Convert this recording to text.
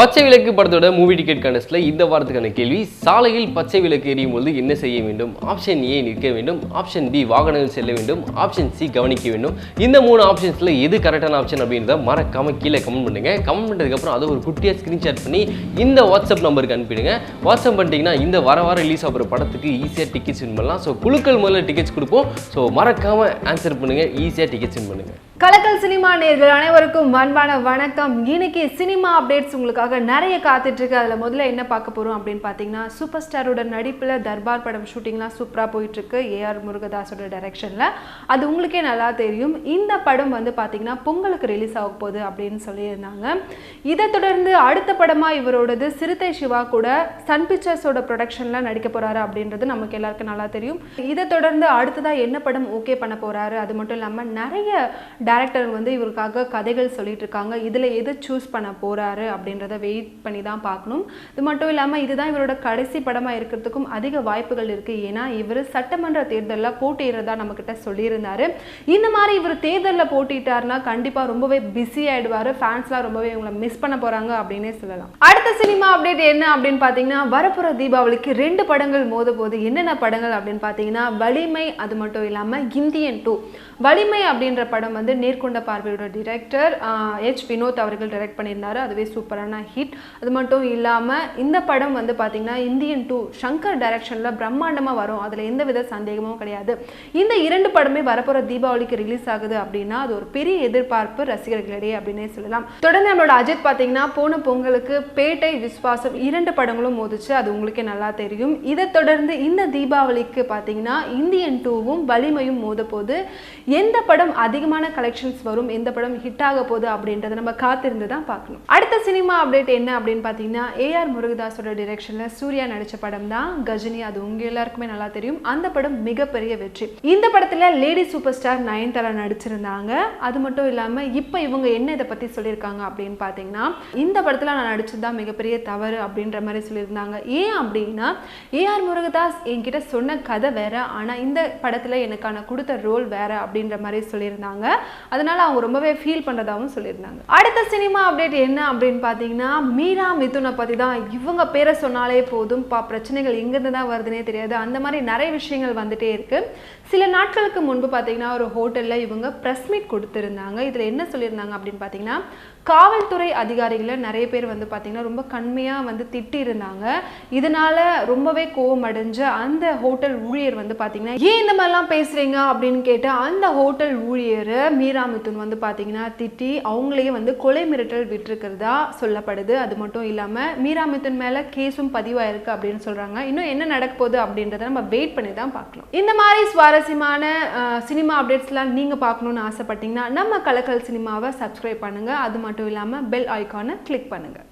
பச்சை விளக்கு படத்தோட மூவி டிக்கெட் கண்டஸ்ட்ல இந்த வாரத்துக்கான கேள்வி சாலையில் பச்சை விளக்கு எரியும் போது என்ன செய்ய வேண்டும்? ஆப்ஷன் ஏ நிற்க வேண்டும் ஆப்ஷன் பி வாகனங்கள் செல்ல வேண்டும் ஆப்ஷன் சி கவனிக்க வேண்டும். இந்த மூணு ஆப்ஷன்ஸ்ல எது கரெக்டான ஆப்ஷன் அப்படின்றத மறக்காம கீழே கமெண்ட் பண்ணுங்க. கமெண்ட் பண்ணதுக்கு அப்புறம் அதை ஒரு குட்டியா ஸ்கிரீன்ஷாட் பண்ணி இந்த வாட்ஸ்அப் நம்பருக்கு அனுப்பிடுங்க. வாட்ஸ்அப் பண்ணிட்டீங்கன்னா இந்த வர வாரம் ரிலீஸ் ஆகிற படத்துக்கு ஈஸியாக டிக்கெட்ஸ் வின் பண்ணலாம். ஸோ குழுக்கள் முதல்ல டிக்கெட்ஸ் கொடுப்போம். ஸோ மறக்காம ஆன்சர் பண்ணுங்க. ஈஸியாக டிக்கெட்ஸ் வின் பண்ணுங்க. கலக்கல் சினிமா நேர்கள் அனைவருக்கும் அன்பான வணக்கம். இன்னைக்கு சினிமா அப்டேட்ஸ் உங்களுக்காக நிறைய காத்துட்டு இருக்கு அதில் முதல்ல என்ன பார்க்க போறோம் அப்படின்னு பார்த்தீங்கன்னா சூப்பர் ஸ்டாரோட நடிப்பில் தர்பார் படம் ஷூட்டிங்லாம் சூப்பராக போயிட்டு இருக்கு ஏஆர் முருகதாஸோட டைரக்ஷனில் அது உங்களுக்கே நல்லா தெரியும். இந்த படம் வந்து பார்த்தீங்கன்னா பொங்கலுக்கு ரிலீஸ் ஆக போகுது அப்படின்னு சொல்லியிருந்தாங்க. இதை தொடர்ந்து அடுத்த படமாக இவரோடது சிறுத்தை சிவா கூட சன் பிக்சர்ஸோட ப்ரொடக்ஷனில் நடிக்க போறாரு அப்படின்றது நமக்கு எல்லாருக்கும் நல்லா தெரியும். இதை தொடர்ந்து அடுத்ததாக என்ன படம் ஓகே பண்ண போறாரு? அது மட்டும் இல்லாமல் நிறைய டேரக்டர் வந்து இவருக்காக கதைகள் சொல்லிட்டு இருக்காங்க. இதில் எது சூஸ் பண்ண போறாரு அப்படின்றத வெயிட் பண்ணி தான் பார்க்கணும். இது மட்டும் இல்லாமல் இதுதான் இவரோட கடைசி படமாக இருக்கிறதுக்கும் அதிக வாய்ப்புகள் இருக்கு. ஏன்னா இவர் சட்டமன்ற தேர்தலில் போட்டியிடுறதா நம்மக்கிட்ட சொல்லியிருந்தாரு. இந்த மாதிரி இவர் தேர்தலில் போட்டிட்டாருன்னா கண்டிப்பாக ரொம்பவே பிஸி ஆகிடுவார் ஃபேன்ஸ்லாம் ரொம்பவே இவங்களை மிஸ் பண்ண போறாங்க அப்படின்னே சொல்லலாம். அடுத்த சினிமா அப்டேட் என்ன அப்படின்னு பார்த்தீங்கன்னா வரப்புற தீபாவளிக்கு ரெண்டு படங்கள் மோத போது என்னென்ன படங்கள் அப்படின்னு பார்த்தீங்கன்னா வலிமை அது மட்டும் இல்லாமல் இந்தியன் டூ வலிமை அப்படின்ற படம் வந்து நேர்கொண்ட பார்வையோட டிரெக்டர் எச் வினோத் அவர்கள் டைரக்ட் பண்ணியிருந்தார். அதுவே சூப்பரான ஹிட் அது மட்டும் இல்லாமல் இந்த படம் வந்து பார்த்திங்கன்னா இந்தியன் டூ சங்கர் டைரக்ஷனில் பிரம்மாண்டமாக வரும். அதில் எந்த வித சந்தேகமும் கிடையாது. இந்த இரண்டு படமே வரப்போகிற தீபாவளிக்கு ரிலீஸ் ஆகுது அப்படின்னா அது ஒரு பெரிய எதிர்பார்ப்பு ரசிகர்களிடையே அப்படின்னே சொல்லலாம். தொடர்ந்து நம்மளோட அஜித் பார்த்தீங்கன்னா போன பொங்கலுக்கு பேட்டை விஸ்வாசம் இரண்டு படங்களும் மோதிச்சு. அது உங்களுக்கே நல்லா தெரியும். இதை தொடர்ந்து இந்த தீபாவளிக்கு பார்த்தீங்கன்னா இந்தியன் டூவும் வலிமையும் மோத போது எந்த படம் அதிகமான கலை கலெக்ஷன்ஸ் வரும் எந்த படம் ஹிட் ஆக போகுது அப்படின்றத நம்ம காத்திருந்து தான் பார்க்கணும். அடுத்த சினிமா அப்டேட் என்ன அப்படின்னு பார்த்தீங்கன்னா ஏஆர் முருகதாஸோட டிரெக்ஷனில் சூர்யா நடித்த படம் தான் கஜினி அது உங்க எல்லாருக்குமே நல்லா தெரியும். அந்த படம் மிகப்பெரிய வெற்றி. இந்த படத்தில் லேடி சூப்பர் ஸ்டார் நயன்தாரா நடிச்சிருந்தாங்க. அது மட்டும் இல்லாமல் இப்போ இவங்க என்ன இதை பற்றி சொல்லியிருக்காங்க அப்படின்னு பார்த்தீங்கன்னா இந்த படத்தில் நான் நடிச்சது தான் மிகப்பெரிய தவறு அப்படின்ற மாதிரி சொல்லியிருந்தாங்க. ஏன் அப்படின்னா ஏஆர் முருகதாஸ் என்கிட்ட சொன்ன கதை வேற ஆனால் இந்த படத்தில் எனக்கான கொடுத்த ரோல் வேற அப்படின்ற மாதிரி சொல்லியிருந்தாங்க. அதனால அவங்க ரொம்பவே ஃபீல் பண்ணுறதாகவும் சொல்லியிருந்தாங்க. அடுத்த சினிமா அப்டேட் என்ன அப்படின்னு பார்த்தீங்கன்னா மீரா மிதுனை பற்றி தான். இவங்க பேரை சொன்னாலே போதும். பா பிரச்சனைகள் எங்கேருந்து தான் வருதுன்னே தெரியாது. அந்த மாதிரி நிறைய விஷயங்கள் வந்துட்டே இருக்கு. சில நாட்களுக்கு முன்பு பார்த்தீங்கன்னா ஒரு ஹோட்டலில் இவங்க ப்ரெஸ் மீட் கொடுத்துருந்தாங்க. இதில் என்ன சொல்லியிருந்தாங்க அப்படின்னு பார்த்தீங்கன்னா காவல்துறை அதிகாரிகளை நிறைய பேர் வந்து பார்த்தீங்கன்னா ரொம்ப கண்மையாக வந்து திட்டியிருந்தாங்க. இதனால ரொம்பவே கோவம் அடைஞ்ச அந்த ஹோட்டல் ஊழியர் வந்து பார்த்தீங்கன்னா ஏன் இந்த மாதிரிலாம் பேசுகிறீங்க அப்படின்னு கேட்டு அந்த ஹோட்டல் ஊழியர் மீரா வந்து பார்த்தீங்கன்னா திட்டி அவங்களையே வந்து கொலை மிரட்டல் விட்டுருக்கிறதா சொல்லப்படுது. அது மட்டும் இல்லாமல் மீரா மேலே கேஸும் பதிவாயிருக்கு அப்படின்னு சொல்கிறாங்க இன்னும் என்ன நடக்க போகுது அப்படின்றத நம்ம வெயிட் பண்ணி தான் பார்க்கலாம் இந்த மாதிரி சுவாரஸ்யமான சினிமா அப்டேட்ஸ்லாம் நீங்கள் பார்க்கணுன்னு ஆசைப்பட்டீங்கன்னா நம்ம கலக்கல் சினிமாவை சப்ஸ்கிரைப் பண்ணுங்கள் அது மட்டும் இல்லாமல் பெல் ஐக்கானை கிளிக் பண்ணுங்கள்